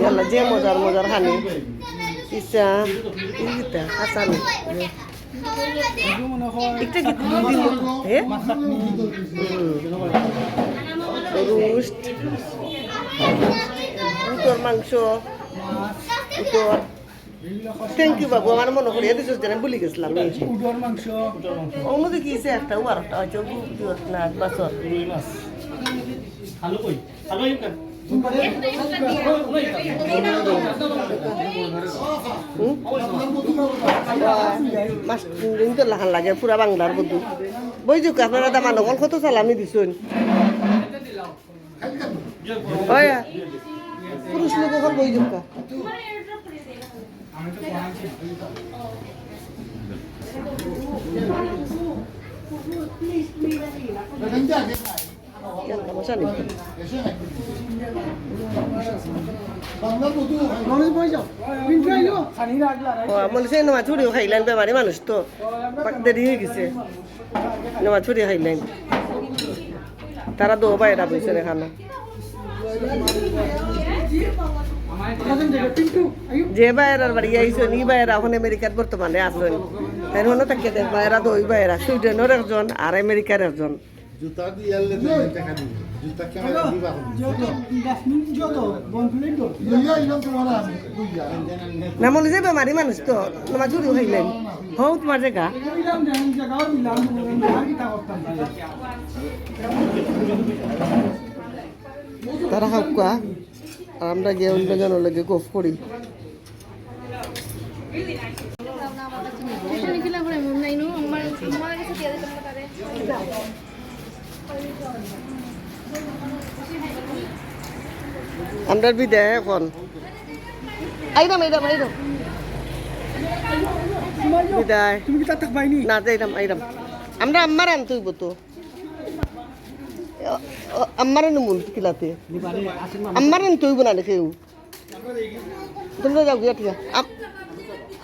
ইয়াল্লা যে মজার মজার হানি। ইচ্ছা ইটা হাসানি একটা হে? রোস্ট। উতর মাংস। উতর থ্যাংক ইউ বাবু আমার মনে করি এদিকে যেন ভুলে গেছিলাম। উডর মাংস। অন্যদিকে ইসে একটা ও আরেকটা হয়তো না বাসর। ভালো কই? ভালো মাছ দিন তো লাহান লাগে পুরা বাংলার বুদ্ধু বই যুক আপনারা দামা নকল কত সালামি দিছুন ওই পুরুষ লোক এখন বই যুকা খানি রাখলা মনে গেছে। তারা দো খানা। যে বাইরার বাড়ি আইসো নি বাইরা এখন আমেরিকার বর্তমানে আসেন তাই হনো তাকে বাইরা দুই বাইরা। সুইডেনের একজন আর আমেরিকার একজন। জুতা দিয়ে আনলে তো টাকা দিবে। জুতা কেমন দিবা যত ডাস্টবিন যত বনফুলের যত লইয়া ইলাম আমি। বুঝা না মনে মানুষ তো। হও তোমার জায়গা। কি তা করতাম? তারা আর আমরা গিয়ে অন্য জনের লগে গফ করি। আমার আমার কাছে দিয়ে দিতে পারে আমরা বিদায় এখন। আইরাম আইরাম আইরাম বিদায়। তুমি কি তাক পাইনি না যাইরাম আইরাম আমরা আম্মার আন তুইব তো। আম্মার নমুন কিলাতে। আম্মার আন তুইব না দেখেও তোমরা যাও গিয়া ঠিক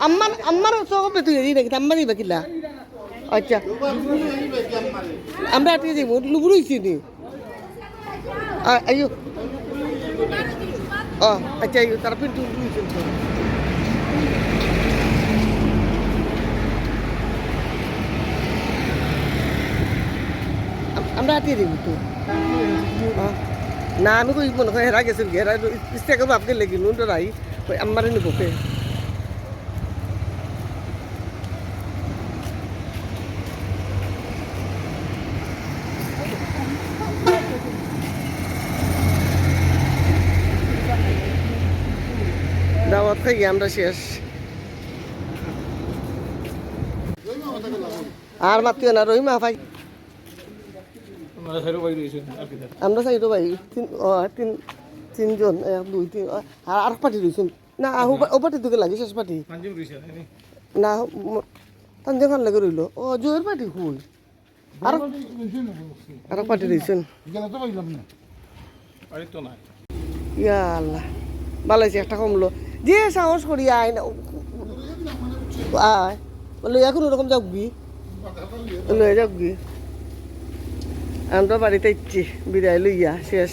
আম্মার আম্মার সবে তুই কিলা? আচ্ছা আমরা আটকে যাইব লুবুরইছি নি আইও ও আচ্ছা আইও তারা পিন্টু লুইছেন তো আম- আমরা হাতিয়ে দিব তো আহ, না আমি কই মনে হয় হেরা গেছিল হেরা ইস্তেকে বাপকে লেগে নুন তো রাই ওই আমারে নিবকে খাই আমরা শেষ। আর মাতিও না রহিমা ভাই। আমরা সাইরো ভাই তিন তিন তিনজন এক দুই তিন আর আর পার্টি রয়েছেন না আহু ও পার্টি তোকে লাগে শেষ পার্টি। নি তাঞ্জে খান লাগে রইল। ও জয়ের পার্টি হুই আর আর পার্টি রয়েছেন ইয়া আল্লাহ ভালো একটা কমলো। যে সাহস করি, আয় না। আয়। লইয়া কোনো রকম যাবি? লইয়া যাবি। আমরা বাড়িতে ইচ্ছি বিদায় লইয়া, শেষ।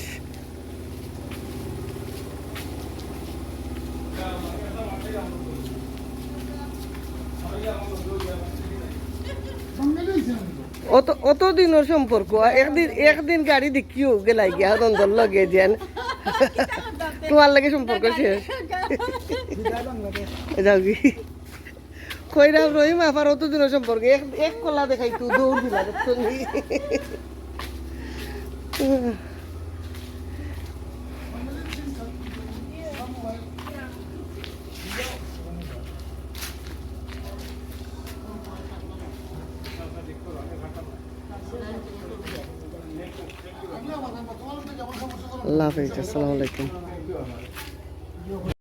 অত অত দিনের সম্পর্ক। একদিন একদিন গাড়ি দেখিও গেলাই গিয়া দ্বন্দ্বর লগে যেন। তোমার লাগে সম্পর্ক শেষ। যাও কি কইরাম রহিম আপার অত দিনের সম্পর্ক, এক এক কলা দেখাই তো, দৌড় দিলা? আল্লাহ হাফিজ, আসসালামু আলাইকুম